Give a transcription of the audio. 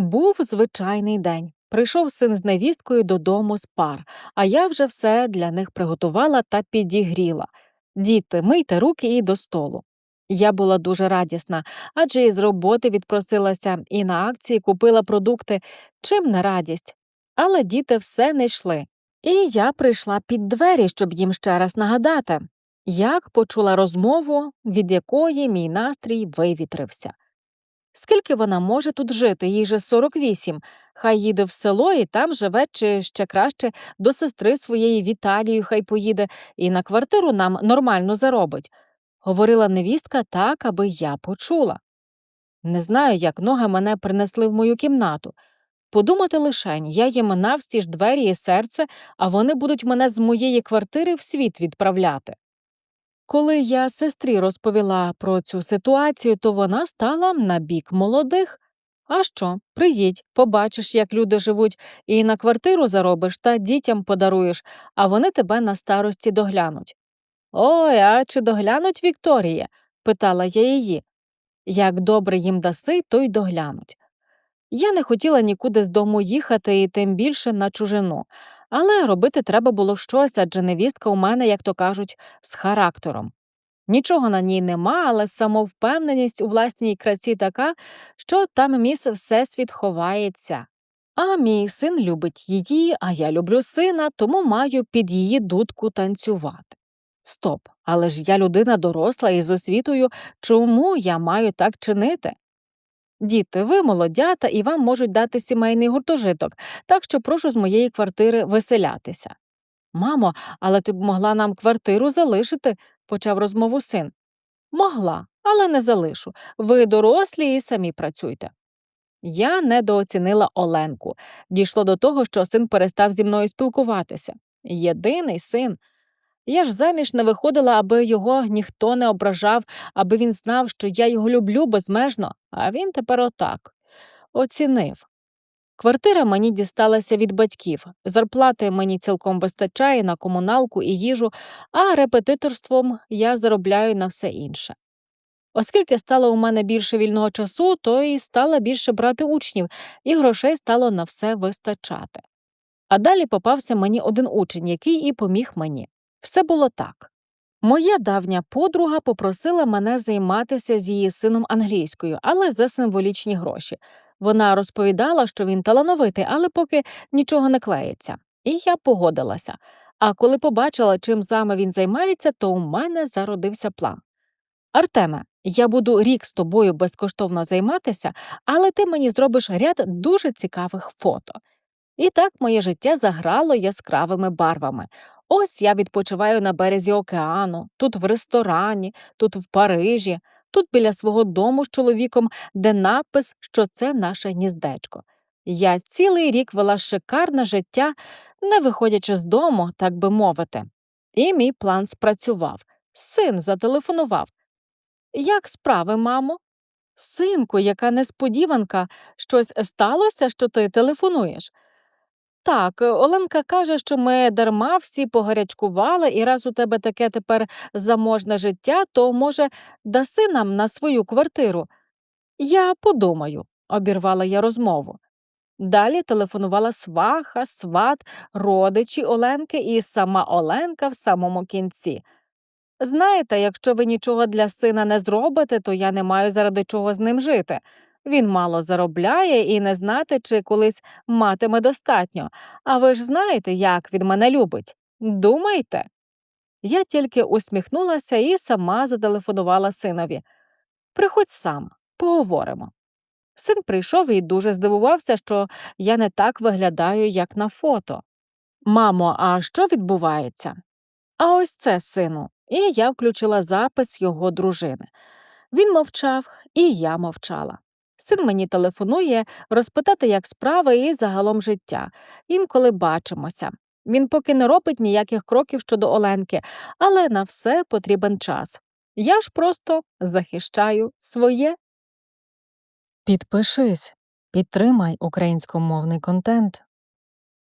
Був звичайний день. Прийшов син з невісткою додому з пар, а я вже все для них приготувала та підігріла. Діти, мийте руки і до столу. Я була дуже радісна, адже із роботи відпросилася і на акції купила продукти. Чим не радість? Але діти все не йшли. І я прийшла під двері, щоб їм ще раз нагадати, як почула розмову, від якої мій настрій вивітрився. Скільки вона може тут жити, їй же 48, хай їде в село і там живе, чи ще краще до сестри своєї Віталії хай поїде і на квартиру нам нормально заробить, говорила невістка так, аби я почула. Не знаю, як ноги мене принесли в мою кімнату. Подумати лишень, я їм навстіж двері і серце, а вони будуть мене з моєї квартири в світ відправляти. Коли я сестрі розповіла про цю ситуацію, то вона стала на бік молодих. А що, приїдь, побачиш, як люди живуть, і на квартиру заробиш та дітям подаруєш, а вони тебе на старості доглянуть. Ой, а чи доглянуть Вікторія? питала я її. Як добре їм даси, то й доглянуть. Я не хотіла нікуди з дому їхати і тим більше на чужину, але робити треба було щось, адже невістка у мене, як то кажуть, з характером. Нічого на ній нема, але самовпевненість у власній красі така, що там міс всесвіт ховається. А мій син любить її, а я люблю сина, тому маю під її дудку танцювати. Стоп, але ж я людина доросла і з освітою, чому я маю так чинити? Діти, ви молодята і вам можуть дати сімейний гуртожиток, так що прошу з моєї квартири виселятися. Мамо, але ти б могла нам квартиру залишити, почав розмову син. Могла, але не залишу. Ви дорослі і самі працюйте. Я недооцінила Оленку. Дійшло до того, що син перестав зі мною спілкуватися. Єдиний син. Я ж заміж не виходила, аби його ніхто не ображав, аби він знав, що я його люблю безмежно, а він тепер отак оцінив. Квартира мені дісталася від батьків, зарплати мені цілком вистачає на комуналку і їжу, а репетиторством я заробляю на все інше. Оскільки стало у мене більше вільного часу, то і стала більше брати учнів, і грошей стало на все вистачати. А далі попався мені один учень, який і поміг мені. Все було так. Моя давня подруга попросила мене займатися з її сином англійською, але за символічні гроші. Вона розповідала, що він талановитий, але поки нічого не клеїться. І я погодилася. А коли побачила, чим саме він займається, то у мене зародився план. Артеме, я буду рік з тобою безкоштовно займатися, але ти мені зробиш ряд дуже цікавих фото. І так моє життя заграло яскравими барвами. Ось я відпочиваю на березі океану, тут в ресторані, тут в Парижі, тут біля свого дому з чоловіком, де напис, що це наше гніздечко. Я цілий рік вела шикарне життя, не виходячи з дому, так би мовити. І мій план спрацював. Син зателефонував. Як справи, мамо? Синку, яка несподіванка, щось сталося, що ти телефонуєш? Так, Оленка каже, що ми дарма всі погарячкували, і раз у тебе таке тепер заможне життя, то, може, даси нам на свою квартиру. Я подумаю, обірвала я розмову. Далі телефонувала сваха, сват, родичі Оленки і сама Оленка в самому кінці. Знаєте, якщо ви нічого для сина не зробите, то я не маю заради чого з ним жити. Він мало заробляє і не знати, чи колись матиме достатньо. А ви ж знаєте, як він мене любить. Думайте. Я тільки усміхнулася і сама зателефонувала синові. Приходь сам, поговоримо. Син прийшов і дуже здивувався, що я не так виглядаю, як на фото. Мамо, а що відбувається? А ось це, сину, і я включила запис його дружини. Він мовчав, і я мовчала. Син мені телефонує розпитати, як справи і загалом життя. Інколи бачимося. Він поки не робить ніяких кроків щодо Оленки, але на все потрібен час. Я ж просто захищаю своє. Підпишись, підтримай українськомовний контент.